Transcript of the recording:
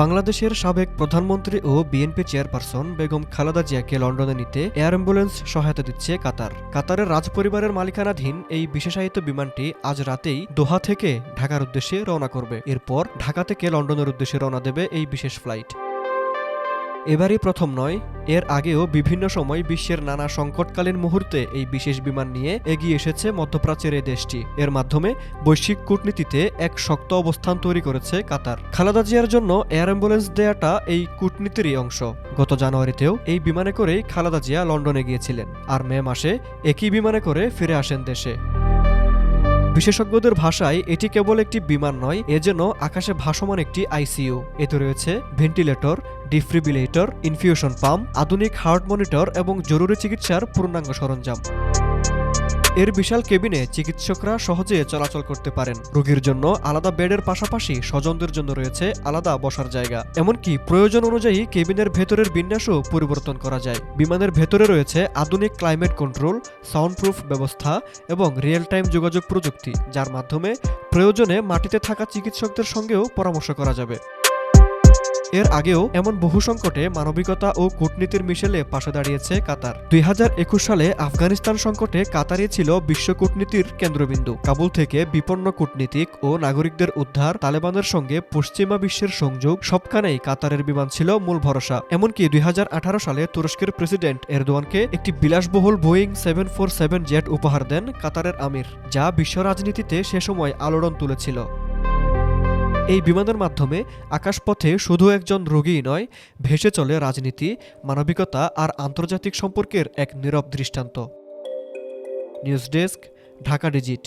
বাংলাদেশের সাবেক প্রধানমন্ত্রী ও বিএনপি চেয়ারপারসন বেগম খালেদা জিয়াকে লন্ডনে নিতে এয়ার অ্যাম্বুলেন্স সহায়তা দিচ্ছে কাতার। কাতারের রাজপরিবারের মালিকানাধীন এই বিশেষায়িত বিমানটি আজ রাতেই দোহা থেকে ঢাকার উদ্দেশ্যে রওনা করবে। এরপর ঢাকা থেকে লন্ডনের উদ্দেশ্যে রওনা দেবে এই বিশেষ ফ্লাইট। এবারই প্রথম নয় এর আগেও বিভিন্ন সময় বিশ্বের নানা সংকটকালীন মুহূর্তে এই বিশেষ বিমান নিয়ে এগিয়ে এসেছে মধ্যপ্রাচ্যের এই দেশটি। এর মাধ্যমে বৈশ্বিক কূটনীতিতে এক শক্ত অবস্থান তৈরি করেছে কাতার। খালেদা জিয়ার জন্য এয়ার অ্যাম্বুলেন্স দেয়াটা এই কূটনীতিরই অংশ। গত জানুয়ারিতেও এই বিমানে করেই খালেদা জিয়া লন্ডনে গিয়েছিলেন আর মে মাসে একই বিমানে করে ফিরে আসেন দেশে। বিশেষজ্ঞদের ভাষায়, এটি কেবল একটি বিমান নয়, এ যেন আকাশে ভাসমান একটি আইসিইউ। এতে রয়েছে ভেন্টিলেটর ডিফ্রিবিলেটর ইনফিউশন পাম্প, আধুনিক হার্ট মনিটর এবং জরুরি চিকিৎসার পূর্ণাঙ্গ সরঞ্জাম। এর বিশাল কেবিনে চিকিৎসকরা সহজে চলাচল করতে পারেন। রোগীর জন্য আলাদা বেডের পাশাপাশি স্বজনদের জন্য রয়েছে আলাদা বসার জায়গা। এমনকি প্রয়োজন অনুযায়ী কেবিনের ভেতরের বিন্যাসও পরিবর্তন করা যায়। বিমানের ভেতরে রয়েছে আধুনিক ক্লাইমেট কন্ট্রোল, সাউন্ডপ্রুফ ব্যবস্থা এবং রিয়েল টাইম যোগাযোগ প্রযুক্তি, যার মাধ্যমে প্রয়োজনে মাটিতে থাকা চিকিৎসকদের সঙ্গেও পরামর্শ করা যাবে। এর আগেও এমন বহু সংকটে মানবিকতা ও কূটনীতির মিশেলে পাশে দাঁড়িয়েছে কাতার। দুই হাজার একুশ সালে আফগানিস্তান সংকটে কাতারই ছিল বিশ্ব কূটনীতির কেন্দ্রবিন্দু। কাবুল থেকে বিপন্ন কূটনীতিক ও নাগরিকদের উদ্ধার তালেবানের সঙ্গে পশ্চিমা বিশ্বের সংযোগ সবখানেই কাতারের বিমান ছিল মূল ভরসা। এমনকি দুই হাজার আঠারো সালে তুরস্কের প্রেসিডেন্ট এরদোয়ানকে একটি বিলাসবহুল Boeing seven four seven jet উপহার দেন কাতারের আমির, যা বিশ্ব রাজনীতিতে সে সময় আলোড়ন তুলেছিল। এই বিমানের মাধ্যমে আকাশপথে শুধু একজন রোগীই নয়, ভেসে চলে রাজনীতি, মানবিকতা আর আন্তর্জাতিক সম্পর্কের এক নীরব দৃষ্টান্ত। News desk, Dhaka digit.